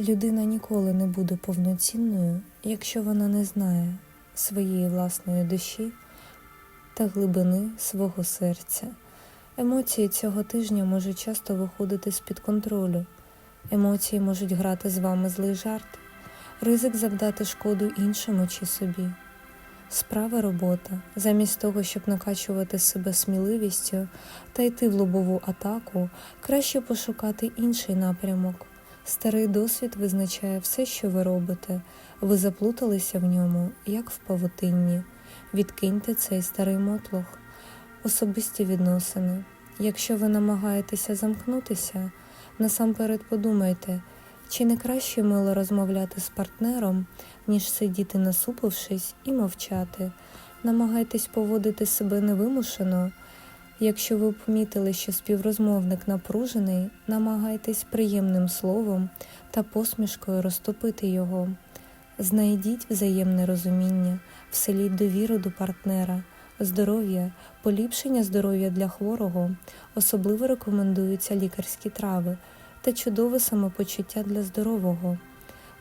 Людина ніколи не буде повноцінною, якщо вона не знає своєї власної душі та глибини свого серця. Емоції цього тижня можуть часто виходити з-під контролю. Емоції можуть грати з вами злий жарт, ризик завдати шкоду іншому чи собі. Справа робота. Замість того, щоб накачувати себе сміливістю та йти в лобову атаку, краще пошукати інший напрямок. Старий досвід визначає все, що ви робите. Ви заплуталися в ньому, як в павутинні. Відкиньте цей старий мотлох. Особисті відносини. Якщо ви намагаєтеся замкнутися, насамперед подумайте, чи не краще мило розмовляти з партнером, ніж сидіти насупившись і мовчати. Намагайтесь поводити себе невимушено. Якщо ви помітили, що співрозмовник напружений, намагайтесь приємним словом та посмішкою розтопити його. Знайдіть взаємне розуміння, вселіть довіру до партнера, здоров'я, поліпшення здоров'я для хворого, особливо рекомендуються лікарські трави та чудове самопочуття для здорового.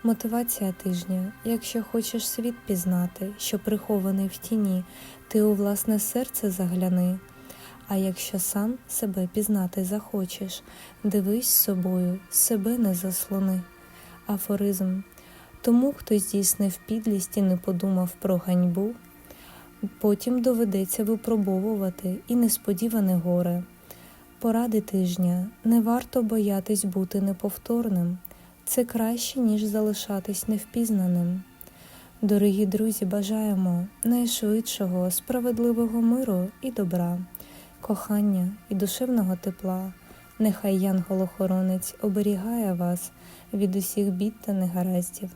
Мотивація тижня. Якщо хочеш світ пізнати, що прихований в тіні, ти у власне серце загляни. А якщо сам себе пізнати захочеш, дивись собою, себе не заслони. Афоризм. Тому, хто здійснив підлість і не подумав про ганьбу, потім доведеться випробовувати і несподіване горе. Поради тижня не варто боятись бути неповторним. Це краще, ніж залишатись невпізнаним. Дорогі друзі, бажаємо найшвидшого, справедливого миру і добра, кохання і душевного тепла. Нехай Янгол-охоронець оберігає вас від усіх бід та негараздів,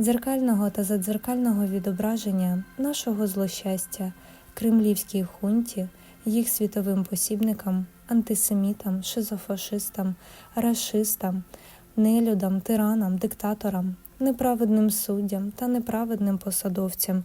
дзеркального та задзеркального відображення нашого злощастя, кремлівській хунті, їх світовим посібникам, антисемітам, шизофашистам, рашистам, нелюдам, тиранам, диктаторам, неправедним суддям та неправедним посадовцям,